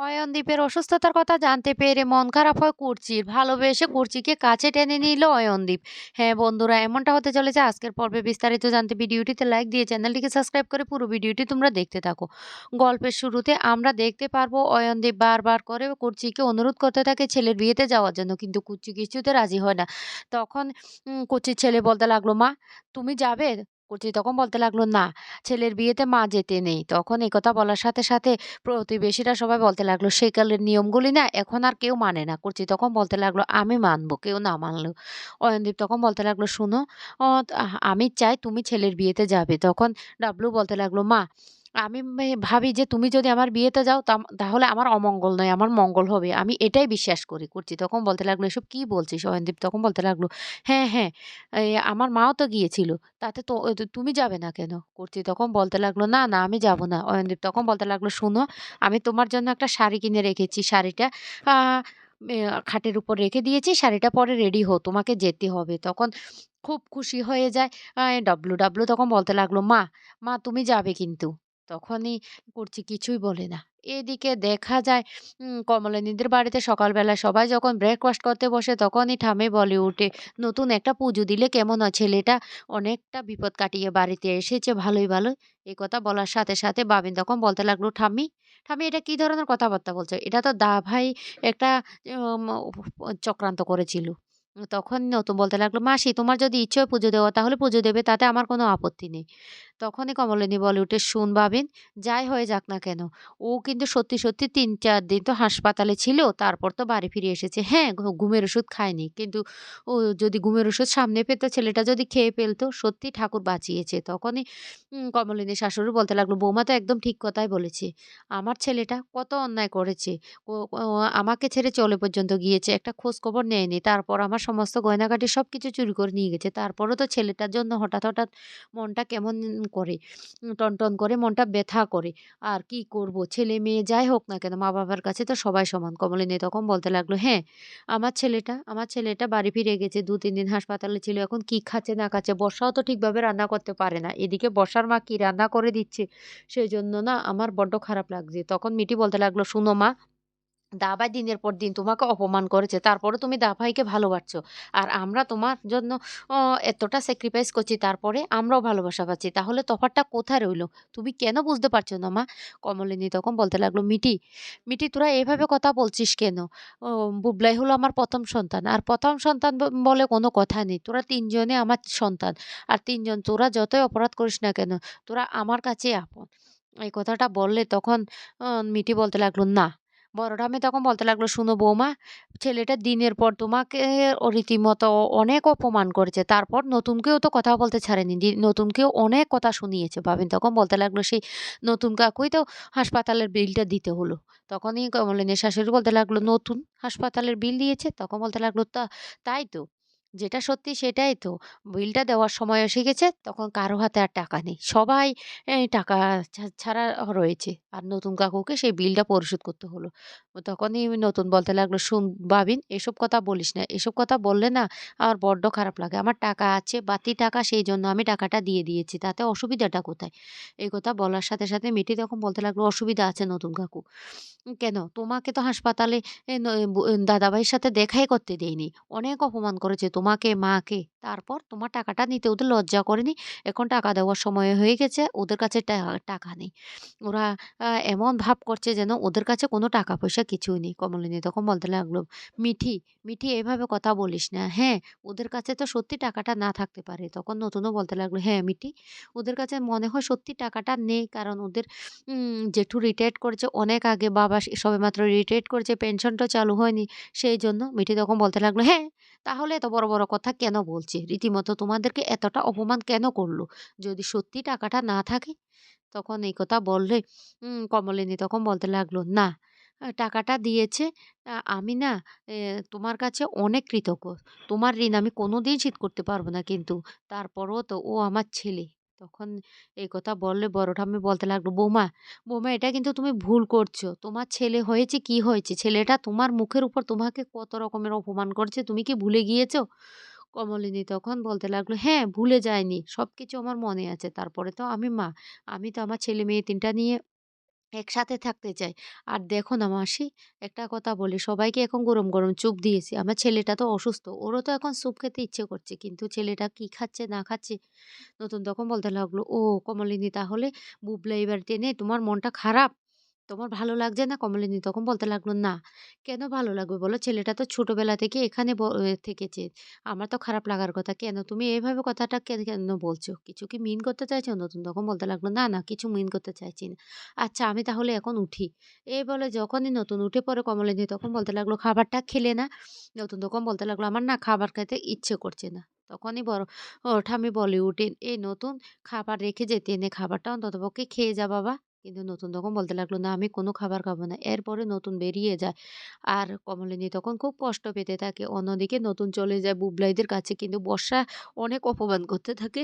অয়নদীপের অসুস্থতার কথা জানতে পেরে মন খারাপ হয় কুর্চির ভালোবেসে কুর্চিকে কাছে টেনে নিল অয়নদীপ হ্যাঁ বন্ধুরা, এমনটা হতে চলেছে আজকের পর্বে বিস্তারিত জানতে ভিডিওটিতে লাইক দিয়ে চ্যানেলটিকে সাবস্ক্রাইব করে পুরো ভিডিওটি তোমরা দেখতে থাকো। গল্পের শুরুতে আমরা দেখতে পারব অয়নদীপ বারবার করে কুর্চিকে অনুরোধ করতে থাকে ছেলের বিয়েতে যাওয়ার জন্য, কিন্তু কুর্চি কিছুতে রাজি হয় না। তখন কুচির ছেলে বলতে লাগল, মা, তুমি যাবে? কুচি তখন বলতে লাগল, না, ছেলের বিয়েতে মা যেতে নেই। তখন এই কথা বলার সাথে সাথে প্রতিবেশীরা সবাই বলতে লাগল সেকালের নিয়মগুলি না এখন আর কেউ মানে না। করছি, তখন বলতে লাগল, আমি মানবো, কেউ না মানলো। অয়নদীপ তখন বলতে লাগল, শুনো আমি চাই তুমি ছেলের বিয়েতে যাবে। তখন ডাবলু বলতে লাগল, মা আমি ভাবি যে তুমি যদি আমার বিয়েতে যাও তাহলে আমার অমঙ্গল নয়, আমার মঙ্গল হবে। আমি এটাই বিশ্বাস করি করছি তখন বলতে লাগল, এসব কি বলছিস অয়নদীপ? তখন বলতে লাগল হ্যাঁ হ্যাঁ আমার মাও তো গিয়েছিল, তাতে তো তুমি যাবে না কেন? করছি তখন বলতে লাগল, না না, আমি যাব না। অয়নদীপ তখন বলতে লাগল, শুনো, আমি তোমার জন্য একটা শাড়ি কিনে রেখেছি, শাড়িটা খাটের উপর রেখে দিয়েছি, শাড়িটা পরে রেডি হো তোমাকে যেতে হবে। তখন খুব খুশি হয়ে যায় ডাবলু ডাবলু তখন বলতে লাগল, মা মা, তুমি যাবে কিন্তু। তখনই করছি, কিছুই বলে না। এদিকে দেখা যায় কমলিনীদের বাড়িতে সকালবেলা সবাই যখন ব্রেকফাস্ট করতে বসে তখনই ঠামে বলে উঠে নতুন একটা পুজো দিলে কেমন হয়? ছেলেটা অনেকটা বিপদ কাটিয়ে বাড়িতে এসেছে, ভালোই ভালোই। এই কথা বলার সাথে সাথে বাবিন তখন বলতে লাগল, ঠাম্মি ঠাম্মি এটা কি ধরনের কথাবার্তা বলছো? এটা তো দা ভাই একটা চক্রান্ত করেছিল। তখন নতুন বলতে লাগল, মাসি, তোমার যদি ইচ্ছে পুজো দেওয়া, তাহলে পুজো দেবে, তাতে আমার কোনো আপত্তি নেই। তখনই কমলিনী বলে উঠে শুন ভাবেন, যাই হয়ে যাক না কেন। ও কিন্তু সত্যি সত্যি তিন চার দিন তো হাসপাতালে ছিল, তারপর তো বাড়ি ফিরে এসেছে। হ্যাঁ ঘুমের ওষুধ খায়নি, কিন্তু ও যদি ঘুমের ওষুধ সামনে পেতো, ছেলেটা যদি খেয়ে ফেলতো, সত্যি ঠাকুর বাঁচিয়েছে। তখনই কমলিনী শাশুড়ি বলতে লাগল, বৌমা তো একদম ঠিক কথাই বলেছে, আমার ছেলেটা কত অন্যায় করেছে। আমাকে ছেড়ে চলে পর্যন্ত গিয়েছে, একটা খোঁজ খবর নেয়নি, তারপর আমার সমস্ত গয়নাগাটি সব কিছু চুরি করে নিয়ে গেছে, তারপরও তো ছেলেটার জন্য হঠাৎ হঠাৎ মনটা কেমন করে টনটন করে মনটা ব্যথা করে। আর কি করব? ছেলে মেয়ে যাই হোক না কেন মা বাবার কাছে তো সবাই সমান। কমলিনী তখন বলতে লাগল হ্যাঁ আমার ছেলেটা আমার ছেলেটা বাড়ি ফিরে গেছে, দু, তিন দিন হাসপাতালে ছিল, এখন কি খাচ্ছে না খাচ্ছে, বর্ষাও তো ঠিকভাবে রান্না করতে পারে না। এদিকে বর্ষার মা কি রান্না করে দিচ্ছে? সেই জন্য না আমার বড্ড খারাপ লাগছে। তখন মিটি বলতে লাগল, শুনো মা দাবাই দিনের পর দিন তোমাকে অপমান করেছে তারপরে তুমি দাভাইকে ভালোবাসছো। আর আমরা তোমার জন্য এতটা স্যাক্রিফাইস করছি, তারপরে আমরাও ভালোবাসা পাচ্ছি। তাহলে তফাৎটা কোথায় রইল? তুমি কেন বুঝতে পারছ না, মা? কমলিনী তখন বলতে লাগল মিটি মিটি তোরা এভাবে কথা বলছিস কেন? বুবলাই হলো আমার প্রথম সন্তান। আর প্রথম সন্তান বলে কোনো কথা নেই। তোরা তিনজনে আমার সন্তান। আর তিনজন, তোরা যতই অপরাধ করিস না কেন, তোরা আমার কাছে আপন। এই কথাটা বললে তখন মিটি বলতে লাগল, না বড় ঠাম্মি তখন বলতে লাগল, শুনো বৌমা, ছেলেটা দিনের পর তোমাকে রীতিমতো অনেক অপমান করেছে, তারপর নতুনকেও তো কথা বলতে ছাড়েনি নতুনকেও অনেক কথা শুনিয়েছে ভাবিন। তখন বলতে লাগল, সেই নতুন কাকুই তো হাসপাতালের বিলটা দিতে হলো। তখনই কমলিনীর শাশুড়ি বলতে লাগল, নতুন হাসপাতালের বিল দিয়েছে? তখন বলতে লাগল, তা, তাই তো। যেটা সত্যি সেটাই তো। বিলটা দেওয়ার সময় এসে গেছে, তখন কারও হাতে আর টাকা নেই। সবাই টাকা ছাড়া রয়েছে। আর নতুন কাকুকে সেই বিলটা পরিশোধ করতে হলো। তখনই নতুন বলতে লাগল, শুন বাবিন, এসব কথা বলিস না। এসব কথা বললে না আমার বড্ড খারাপ লাগে। আমার টাকা আছে বাতি টাকা, সেই জন্য আমি টাকাটা দিয়ে দিয়েছি। তাতে অসুবিধাটা কোথায়? এই কথা বলার সাথে সাথে মিটি তখন বলতে লাগল, অসুবিধা আছে নতুন কাকু। কেন? তোমাকে তো হাসপাতালে দাদাভাইয়ের সাথে দেখাই করতে দেয়নি। অনেক অপমান করেছে তোমাকে মাকে। তারপর তোমার টাকাটা নিতে ওদের লজ্জা করেনি। এখন টাকা দেওয়ার সময় হয়ে গেছে, ওদের কাছে টাকা নেই। ওরা এমন ভাব করছে যেন ওদের কাছে কোনো টাকা পয়সা কিছুই নেই। কমলিনী তখন বলতে লাগল, মিঠি মিঠি, এভাবে কথা বলিস না। হ্যাঁ ওদের কাছে তো সত্যি টাকাটা না থাকতে পারে। তখন নতুনও বলতে লাগল হ্যাঁ মিঠি, ওদের কাছে মনে হয় সত্যি টাকাটা নেই। কারণ ওদের জেঠু রিটায়ার্ড করেছে অনেক আগে, বাবা সবেমাত্র রিটায়ার্ড করেছে পেনশনটা চালু হয়নি। সেই জন্য, মিঠি তখন বলতে লাগল হ্যাঁ তাহলে এত বড় বড় কথা কেন বলছে? রীতিমতো তোমাদেরকে এতটা অপমান কেন করল? যদি সত্যি টাকাটা না থাকে? তখন এই কথা বললে কমলিনী তখন বলতে লাগল, না টাকাটা দিয়েছে আমি না তোমার কাছে অনেক কৃতজ্ঞ। তোমার ঋণ আমি কোনো কোনোদিন শীত করতে পারব না কিন্তু। তারপরও তো ও আমার ছেলে। তখন এই কথা বললে বড় ঠাম্মি বলতে লাগল, বৌমা বৌমা, এটা কিন্তু তুমি ভুল করছ। তোমার ছেলে হয়েছে কি হয়েছে? ছেলেটা তোমার মুখের উপর তোমাকে কত রকমের অপমান করছে? তুমি কি ভুলে গিয়েছো? কমলিনী তখন বলতে লাগল হ্যাঁ ভুলে যায়নি। সব কিছু আমার মনে আছে। তারপরে তো আমি মা। আমি তো আমার ছেলে মেয়ে তিনটা নিয়ে একসাথে থাকতে চাই। আর দেখো না মাসি, একটা কথা বলি, সবাইকে এখন গরম, গরম চুপ দিয়েছি। আমার ছেলেটা তো অসুস্থ। ওরও তো এখন স্যুপ খেতে ইচ্ছে করছে। কিন্তু ছেলেটা কি খাচ্ছে না খাচ্ছে, নতুন তখন বলতে লাগল, "ও কমলিনী তাহলে বুবলা এবার টেনে তোমার মনটা খারাপ? তোমার ভালো লাগছে না?" কমলিনী তখন বলতে লাগল, "না, কেন ভালো লাগবে বলো? ছেলেটা তো ছোটোবেলা থেকে এখানে থেকেছে। আমার তো খারাপ লাগার কথা। কেন তুমি এভাবে কথাটা কেন কেন বলছো? কিছু কি মিন করতে চাইছো?" নতুন তখন বলতে লাগল, "না, না কিছু মিন করতে চাইছি না। আচ্ছা আমি তাহলে এখন উঠি।" এই বলে যখনই নতুন উঠে পড়ে কমলিনী তখন বলতে লাগল, "খাবারটা খেলে না?" নতুন তখন বলতে লাগল, "আমার না খাবার খেতে ইচ্ছে করছে না।" তখনই বড় ও ঠাম্মি বলে উঠে, "এই নতুন খাবার রেখে যেতে এনে খাবারটা অন্ততপক্ষে খেয়ে যা বাবা।" কিন্তু নতুন তখন বলতে লাগল, "না আমি কোনো খাবার খাব না।" এরপরে নতুন বেরিয়ে যায়। আর কমলিনী তখন খুব কষ্ট পেতে থাকে। অন্যদিকে নতুন চলে যায় বুবলাইদের কাছে কিন্তু বর্ষা অনেক অপমান করতে থাকে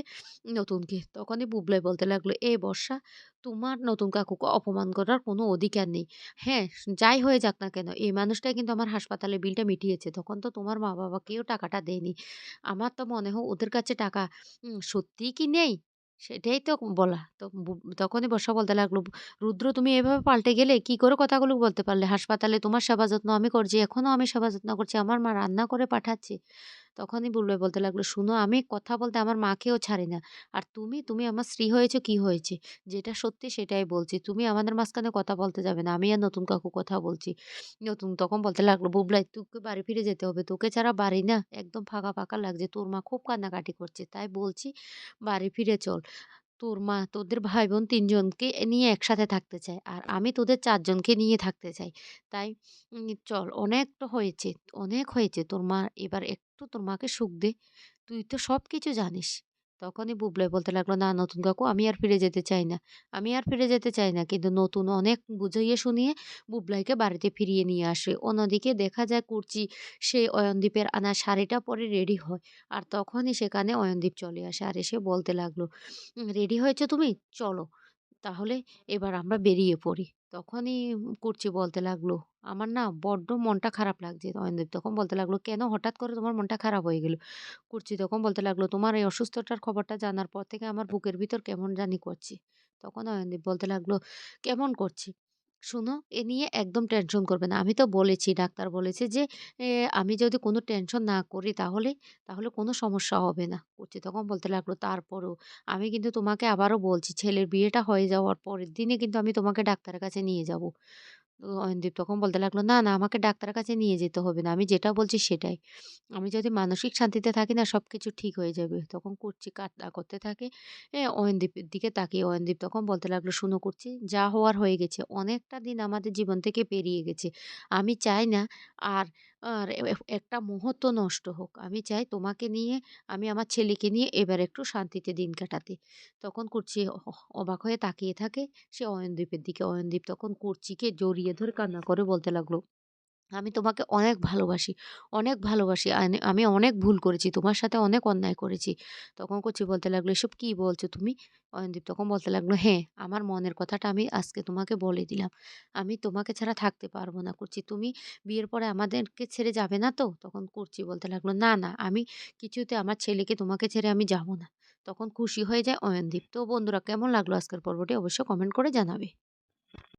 নতুনকে। তখনই বুবলাই বলতে লাগল, এ বর্ষা তোমার নতুন কাকুকে অপমান করার কোনো অধিকার নেই। হ্যাঁ, যাই হয়ে যাক না কেন এই মানুষটাই কিন্তু আমার হাসপাতালের বিলটা মিটিয়েছে। তখন তো তোমার মা-বাবাকেও টাকাটা দেয়নি। আমার তো মনে হয় ওদের কাছে টাকা সত্যিই কি নেই?" সেটাই তো বলা। তো তখনই বর্ষা বলতে লাগল, "রুদ্র তুমি এভাবে পাল্টে গেলে? কি করে কথাগুলো বলতে পারলে? হাসপাতালে তোমার সেবা যত্ন আমি করছি। এখনও আমি সেবা যত্ন করছি। আমার মা রান্না করে পাঠাচ্ছে।" তখনই বুলবে বলতে লাগল, "শুনো আমি কথা বলতে আমার মাকেও ছাড়ি না। আর তুমি, তুমি আমার স্ত্রী হয়েছে কি হয়েছে? যেটা সত্যি সেটাই বলছি। তুমি আমাদের মাঝখানে কথা বলতে যাবে না। আমি আর নতুন কাকু কথা বলছি।" নতুন তখন বলতে লাগল, "বুবলাই তোকে বাড়ি ফিরে যেতে হবে। তোকে ছাড়া বাড়ি না একদম ফাঁকা, ফাঁকা লাগছে। তোর মা খুব কান্নাকাটি করছে। তাই বলছি বাড়ি ফিরে চল। তোর মা তোদের ভাই-বোন তিনজনকে নিয়ে একসাথে থাকতে চায়। আর আমি তোদের চারজনকে নিয়ে থাকতে চাই। তাই চল অনেক তো হয়েছে, অনেক হয়েছে। তোর মা এবার একটু তোর মাকে সুখ দে। তুই তো সব কিছু জানিস।" তখনই বুবলাই বলতে লাগল, "না নতুন কাকু আমি আর ফিরে যেতে চাই না। আমি আর ফিরে যেতে চাই না।" কিন্তু নতুন অনেক বুঝিয়ে শুনিয়ে বুবলাইকে বাড়িতে ফিরিয়ে নিয়ে আসে। অন্যদিকে দেখা যায় কুর্চি সে অয়নদীপের আনা শাড়িটা পরে রেডি হয়। আর তখনই সেখানে অয়নদীপ চলে আসে। আর এসে বলতে লাগল, "রেডি হয়েছো তুমি? চলো। তাহলে এবার আমরা বেরিয়ে পড়ি।" তখনই কুর্চি বলতে লাগল, "আমার না বড্ড মনটা খারাপ লাগছে।" অয়নদীপ তখন বলতে লাগল, "কেন হঠাৎ করে তোমার মনটা খারাপ হয়ে গেল?" করছি তখন বলতে লাগল, "তোমার এই অসুস্থতার খবরটা জানার পর থেকে আমার বুকের ভিতর কেমন জানি করছে।" তখন অয়নদীপ বলতে লাগল, "কেমন করছে?" "শোনো, এ নিয়ে একদম টেনশন করবে না। আমি তো বলেছি, ডাক্তার বলেছে যে আমি যদি কোনো টেনশন না করি তাহলে, তাহলে কোনো সমস্যা হবে না।" কুর্চি তখন বলতে লাগল, "তারপরেও আমি কিন্তু তোমাকে আবারও বলছি, ছেলের বিয়েটা হয়ে যাওয়ার পরের দিনে কিন্তু আমি তোমাকে ডাক্তারের কাছে নিয়ে যাব।" অয়নদীপ তখন বলতে লাগল, "না, না আমাকে ডাক্তারের কাছে নিয়ে যেতে হবে না। আমি যেটা বলছি সেটাই। আমি যদি মানসিক শান্তিতে থাকি না সব কিছু ঠিক হয়ে যাবে।" তখন কুর্চি কান্না করতে থাকে এ অয়নদীপের দিকে তাকিয়ে। অয়নদীপ তখন বলতে লাগল, শুনো করছি যা হওয়ার হয়ে গেছে। অনেকটা দিন আমাদের জীবন থেকে পেরিয়ে গেছে। আমি চাই না আর আর একটা মুহূর্ত নষ্ট হোক। আমি চাই তোমাকে নিয়ে, আমি আমার ছেলেকে নিয়ে এবার একটু শান্তিতে দিন কাটাতে।" তখন কুর্চি অবাক হয়ে তাকিয়ে থাকে সে অয়নদীপের দিকে। অয়নদীপ তখন কুর্চিকে জড়িয়ে ধরে কান্না করে বলতে লাগল, "আমি তোমাকে অনেক ভালোবাসি, অনেক ভালোবাসি। আমি অনেক ভুল করেছি। তোমার সাথে অনেক অন্যায় করেছি।" তখন কুচি বলতে লাগল, "এসব কি বলছো তুমি?" অয়নদীপ তখন বলতে লাগল, "হ্যাঁ, আমার মনের কথাটা আমি আজকে তোমাকে বলে দিলাম। আমি তোমাকে ছাড়া থাকতে পারব না করছি তুমি বিয়ের পরে আমাদেরকে ছেড়ে যাবে না তো?" তখন করছি বলতে লাগল, "না, না, আমি কিছুতে আমার ছেলেকে তোমাকে ছেড়ে আমি যাব না।" তখন খুশি হয়ে যায় অয়নদীপ। তো বন্ধুরা কেমন লাগল আজকের পর্বটি অবশ্যই কমেন্ট করে জানাবে।